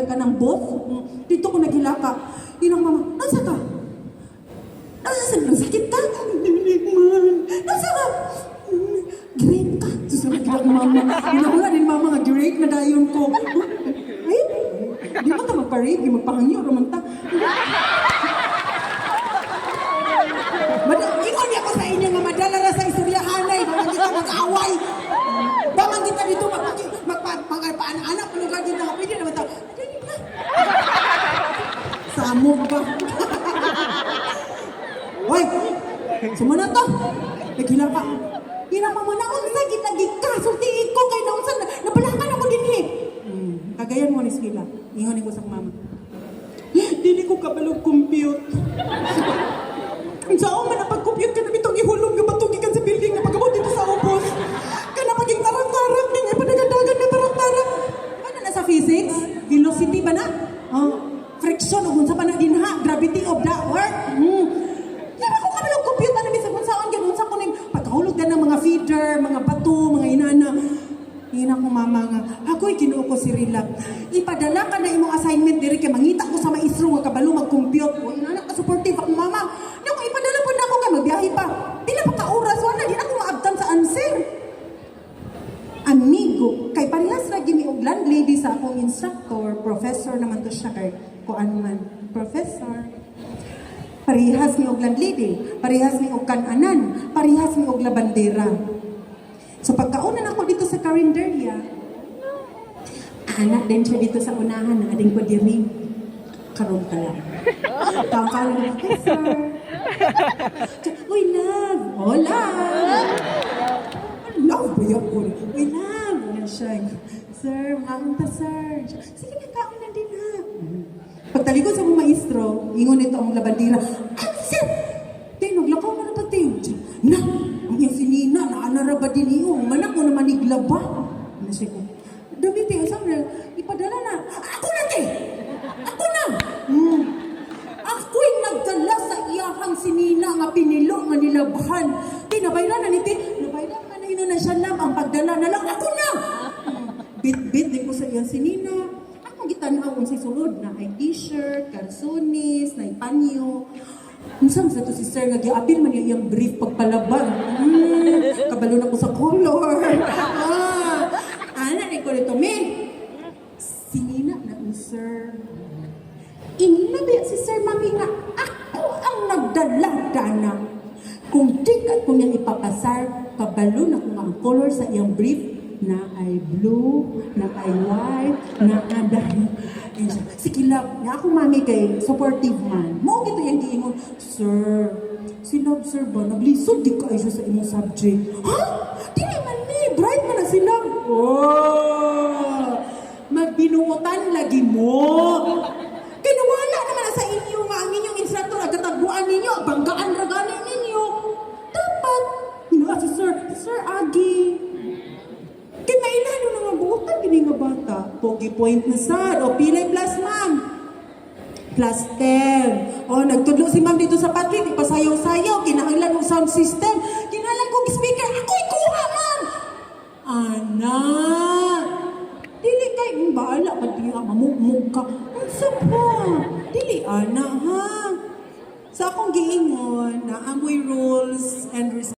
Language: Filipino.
murag ka ng boss. Dito ko naghilaka. Yun ang mama, nasa ka? Nasa sa sakit ka? Hindi man. Nasa ka? "Mm, Grape ka. Susunod ka mama. Inaula din mama nga, grape na dayon ko. Ay, di ba ka magpa-rape? Di magpahangyo, raman ta. Mad- Ingon niya ko sa inyo nga madala na sa istoryahanay. Baman kita mag-away. Baman kita dito magpaki, magpa, mag-anak, lugar dito. Pwede naman ito. Dali na. Samog ba? Hoy! Sumuna to! Naghila ka. Hinapa mo na unsa kita gika. Sulti ko kay na unsa napalakan ako din eh. Hmm. Kagayan mo ni Skila. Ingon ko sa mama. Dili ko kabalog compute. Ang sao man Hina ko mama nga, ako'y kinuo ko si Rilab. Ipadala ka na imong assignment diri kay mangita ko sa maestro nga kabalo mag-compute. O inana ka supportive ako mama. Nang ipadala po na ako kay magbiyahe pa. Pila pa ka oras wala di ako maabtan sa answer. Amigo, kay parehas ra gimi og landlady sa akong instructor, professor naman to siya kay kuan man, professor. Parehas ni og landlady, parehas ni og kananan, parehas ni og labandera. So pagkaunan ako dito sa karinderya, anak din siya dito sa unahan ng ading ko diri. Karon ka lang. Tawag ka lang, professor. Uy, love. Oh, love. Love ba ko? Uy, love. Yan siya. Sir, maong ta, sir. Sige na, kaon na din ha. Pagtalikod sa mga maestro, ingon nito ang labandira. Ah, sir! Tinog, lakaw na pati. Na, iyong sinina, naanara ba din iyo? Manak mo naman iglaba. Nasi ko, Dami tayo, sabi na, ipadala na. Ako na, te! Ako na! Hmm. Ako'y nagdala sa iyahang sinina nga pinilo nga nilabahan. Tinabayran na ni te. Nabayran ka na ino na siya lang. Ang pagdala na lang. Ako na! Bit-bit din ko sa iyang sinina. Ako gitanaw kung sa sulod na ay t-shirt, karsonis, na panyo. Minsan sa to si Sir nga giapil man iyang brief pagpalaban. Hmm, kabalo na ko sa color. ah, ana ni ko nito, me. Sinina na ni Sir. Inabi si Sir Mami nga ako ang nagdala-dana. Kung di ka ko niya ipapasar, kabalo na kung ang color sa iyang brief na ay blue, na ay white, na ada. Sige love, na ako mami kay supportive man. Mo gito yung giingon, Sir, si love sir ba, naglisod di ka siya sa imong subject. Ha? Dili man ni, bright man na si love. Oh, magbinuotan lagi mo. Kaya nawala naman na sa inyo nga ang inyong instructor agataguan ninyo, banggaan ragani ninyo. Dapat, hina si Sir, Sir Agi. Pogi point na sad. O pilay plus, ma'am. Plus 10. O, nagtudlo si ma'am dito sa patlit. Ipasayaw-sayaw. Kinahanglan ng sound system. Kinahanglan kong speaker. Ako'y kuha, ma'am. Anak. Dili kay baala ka diya. Mamugmug ka. Ang sapa. Dili, anak, ha? Sa akong giingon na amoy rules and